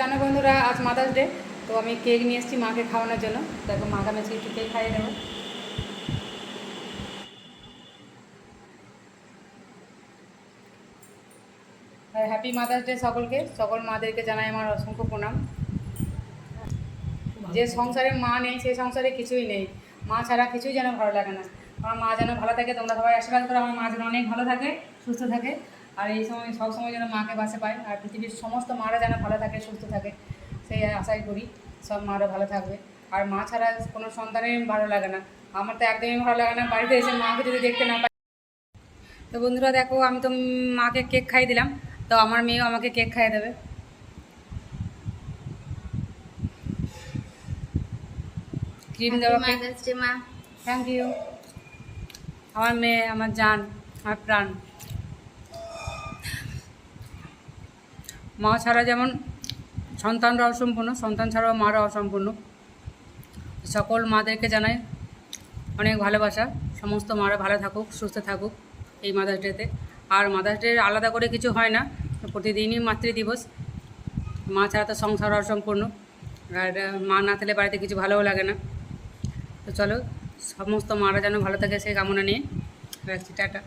জানো বন্ধুরা, আজ মাদার্স ডে তো আমি কেক নিয়ে এসেছি মাকে খাওয়ানোর জন্য। দেখো মাকে আমি একটু কেক খাইয়ে দেবো। হ্যাপি মাদার্স ডে সকলকে। সকল মাদেরকে জানাই আমার অসংখ্য প্রণাম। যে সংসারে মা নেই সেই সংসারে কিছুই নেই। মা ছাড়া কিছুই যেন ভালো লাগে না। আমার মা যেন ভালো থাকে, তোমরা সবাই আশীর্বাদ করো। আমার মা যেন অনেক ভালো থাকে, সুস্থ থাকে। আর এই সময় সব সময় যেন মাকে বাসে পায়। আর পৃথিবীর সমস্ত মারা যেন ভালো থাকে সুস্থ থাকে সেই আশাই করি সব মারা ভালো থাকবে। আর মা ছাড়া কোনো সন্তানের ভালো লাগে না। আমার তো একদমই ভালো লাগে না। বাড়িতে এসে মাকে যদি দেখতে না পাই। তো বন্ধুরা দেখো আমি তো মাকে কেক খাইয়ে দিলাম। তো আমার মেয়েও আমাকে কেক খাইয়ে দেবে। ক্রিম দেওয়া থ্যাংক ইউ আমার মেয়ে আমার জান আমার প্রাণ। মা ছাড়া যেমন সন্তানরা অসম্পূর্ণ সন্তান ছাড়াও মারা অসম্পূর্ণ সকল মাদেরকে জানাই অনেক ভালোবাসা। সমস্ত মারা ভালো থাকুক, সুস্থ থাকুক এই মাদার্স ডেতে আর মাদার্স ডে আলাদা করে কিছু হয় না, প্রতিদিনই মাতৃ দিবস মা ছাড়া তো সংসার অসম্পূর্ণ আর, মা না থাকলে বাড়িতে কিছু ভালোও লাগে না। তো চলো, সমস্ত মারা যেন ভালো থাকে সেই কামনা নিয়ে। রাখছি, টাটা।